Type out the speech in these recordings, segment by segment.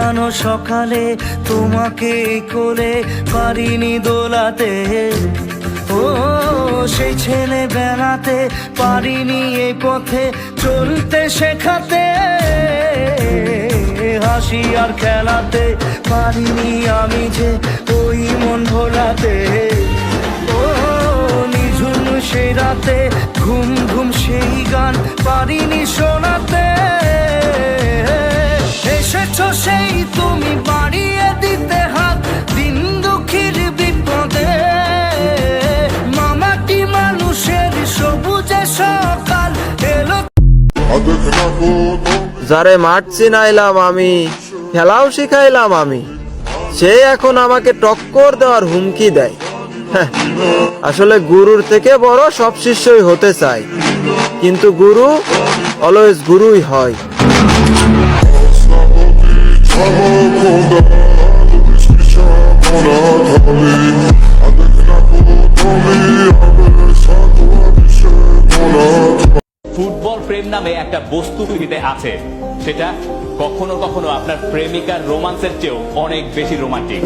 হারানো সকালে তোমাকে কোলে পারিনি দোলাতে। ও, সেই ছেলে বেড়াতে পারিনি এই পথে চলতে শেখাতে। হাসি আর খেলাতে পারিনি আমি যে ওই মন ভোলাতে। ও, নিঝুম সেই রাতে ঘুম যারে মাঠ চিনাইলাম আমি খেলাও শিখাইলাম আমি সে এখন আমাকে টক্কর দেওয়ার হুমকি দেয়। হ্যাঁ, আসলে গুরুর থেকে বড় সব শিষ্যই হতে চায় কিন্তু গুরু অলওয়েজ গুরুই হয়। ফুটবল প্রেম নামে একটা বস্তু পৃথিবীতে আছে। সেটা কখনো কখনো আপনার প্রেমিকার রোমান্সের চেয়েও অনেক বেশি রোমান্টিক।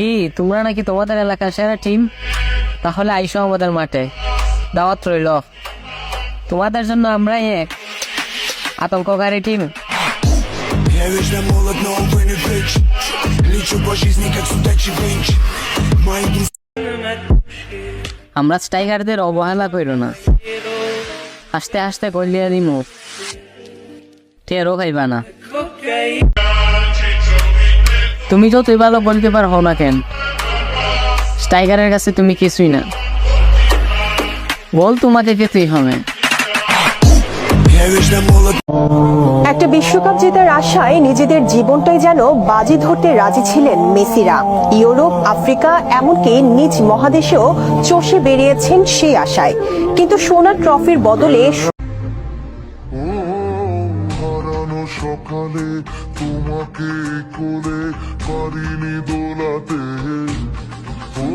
কি তোমরা নাকি তোমাদের এলাকার সেরা টিম তাহলে আইসো আমাদের মাঠে দাওয়াত রইল তোমাদের জন্য আমরাই এক আতঙ্ককারী টিম Я вечно молод, но увы не веч Лечу по жизни, как судачий винч Мои друзья আমরা স্ট্রাইকারদের অবহেলা করো না আস্তে আস্তে গলিয়ে দিমু টেরও খাইবা না তুমি যতই ভালো বলতে পার, হও না কেন? টাইগারের কাছে তুমি কিছুই না। বল তোমাকে যেতেই হবে। একটা বিশ্বকাপ জেতার আশায় নিজেদের জীবনটাই যেন বাজি ধরতে রাজি ছিলেন মেসিরা। ইউরোপ, আফ্রিকা, এমনকি নিজ মহাদেশেও চষে বেরিয়েছেন সেই আশায়। কিন্তু সোনার ট্রফির বদলে সকালে তোমাকে কোলে পারিনি দোলাতে। ও,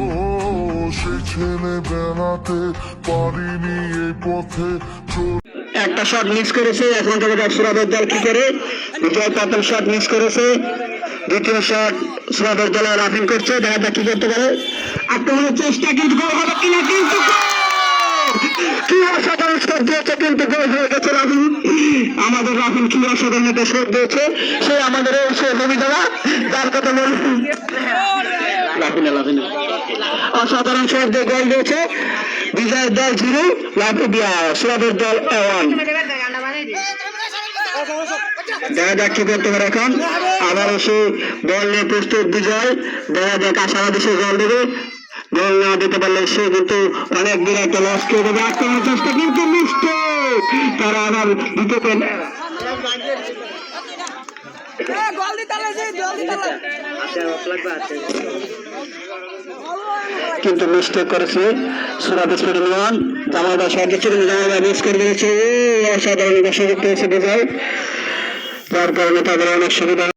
সে ছেলে বেড়াতে পারিনি এই পথে একটা শট মিস করেছে, এখন থেকে সুরাবের দল কি করে। দ্বিতীয় প্রথম শট মিস করেছে। দ্বিতীয় শট সুরাবের দল রাফিং করছে। দেখা যাক কি করতে পারে। আক্রমণের চেষ্টা, কিন্তু গোল হবে কিনা কিন্তু goal! কি অসাধারণ শট দিয়েছে হয়ে গেছে রাফিন আমাদের রাফিন কি অসাধারণ দিয়েছে সে আমাদের সে রবিদারা যার কথা বল অসাধারণ দিয়ে গোল দিয়েছে বিজয়ের দল জিরো লাফিয়া সুরাবের দল দেখা যাক কি করতে পারে এখন আবার সে বল নিয়ে প্রস্তুত বিজয় দেখা যাক আশাবাদী সে গোল দেবে গোল না দিতে পারলে সে কিন্তু অনেক দিন একটা লস খেয়ে দেবে আক্রমণের চেষ্টা কিন্তু মিষ্ট তারা আবার দিতে পেন কিন্তু মিস্টেক করেছে সুরাত স্পেডিয়াম জামালদা সহজে ছিল জামালদা মিস করে দিয়েছে অসাধারণ সুযোগ পেয়েছে বিজয়। যার কারণে তাদের অনেক সুবিধা